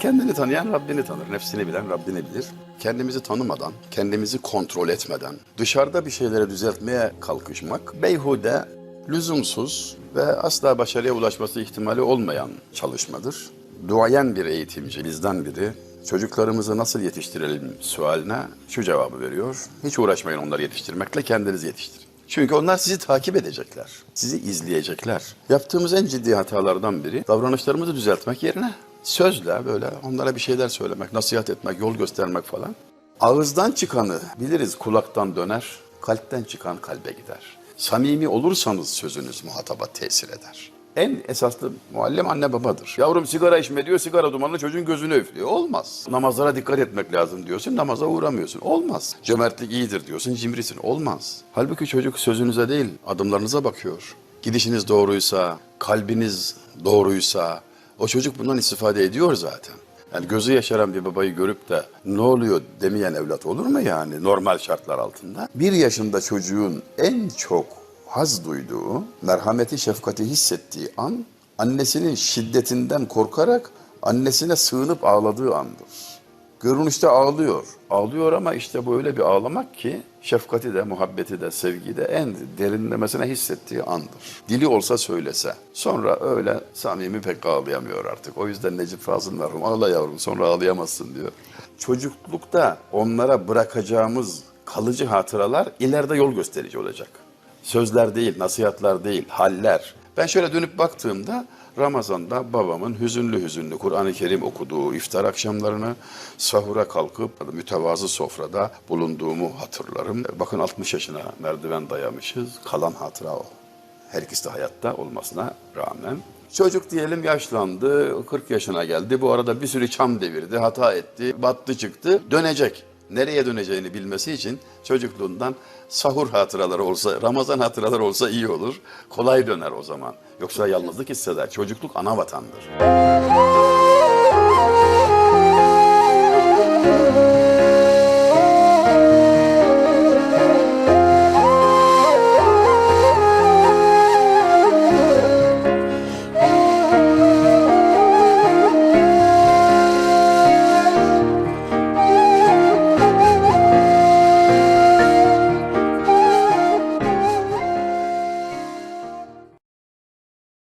Kendini tanıyan Rabbini tanır. Nefsini bilen Rabbini bilir. Kendimizi tanımadan, kendimizi kontrol etmeden dışarıda bir şeyleri düzeltmeye kalkışmak beyhude, lüzumsuz ve asla başarıya ulaşması ihtimali olmayan çalışmadır. Duayen bir eğitimci bizden biri çocuklarımızı nasıl yetiştirelim sualine şu cevabı veriyor. Hiç uğraşmayın onları yetiştirmekle kendiniz yetiştirin. Çünkü onlar sizi takip edecekler. Sizi izleyecekler. Yaptığımız en ciddi hatalardan biri davranışlarımızı düzeltmek yerine sözle böyle onlara bir şeyler söylemek, nasihat etmek, yol göstermek falan. Ağızdan çıkanı biliriz kulaktan döner, kalpten çıkan kalbe gider. Samimi olursanız sözünüz muhataba tesir eder. En esaslı muallim anne babadır. Yavrum sigara içme diyor, sigara dumanını çocuğun gözüne üflüyor. Olmaz. Namazlara dikkat etmek lazım diyorsun, namaza uğramıyorsun. Olmaz. Cömertlik iyidir diyorsun, cimrisin. Olmaz. Halbuki çocuk sözünüze değil, adımlarınıza bakıyor. Gidişiniz doğruysa, kalbiniz doğruysa, o çocuk bundan istifade ediyor zaten. Yani gözü yaşaran bir babayı görüp de ne oluyor demeyen evlat olur mu yani normal şartlar altında? Bir yaşında çocuğun en çok haz duyduğu, merhameti, şefkati hissettiği an, annesinin şiddetinden korkarak annesine sığınıp ağladığı andır. Görünüşte ağlıyor. Ağlıyor ama işte bu öyle bir ağlamak ki şefkati de, muhabbeti de, sevgiyi de en derinlemesine hissettiği andır. Dili olsa söylese. Sonra öyle samimi pek ağlayamıyor artık. O yüzden Necip Fazıl merhum ağla yavrum sonra ağlayamazsın diyor. Çocuklukta onlara bırakacağımız kalıcı hatıralar ileride yol gösterici olacak. Sözler değil, nasihatler değil, haller. Ben şöyle dönüp baktığımda Ramazan'da babamın hüzünlü hüzünlü Kur'an-ı Kerim okuduğu iftar akşamlarını sahura kalkıp mütevazı sofrada bulunduğumu hatırlarım. Bakın 60 yaşına merdiven dayamışız. Kalan hatıra o. Her ikisi de hayatta olmasına rağmen. Çocuk diyelim yaşlandı, 40 yaşına geldi. Bu arada bir sürü çam devirdi, hata etti, battı çıktı. Dönecek. Nereye döneceğini bilmesi için çocukluğundan sahur hatıraları olsa, Ramazan hatıraları olsa iyi olur. Kolay döner o zaman. Yoksa yalnızlık hisseder. Çocukluk ana vatandır.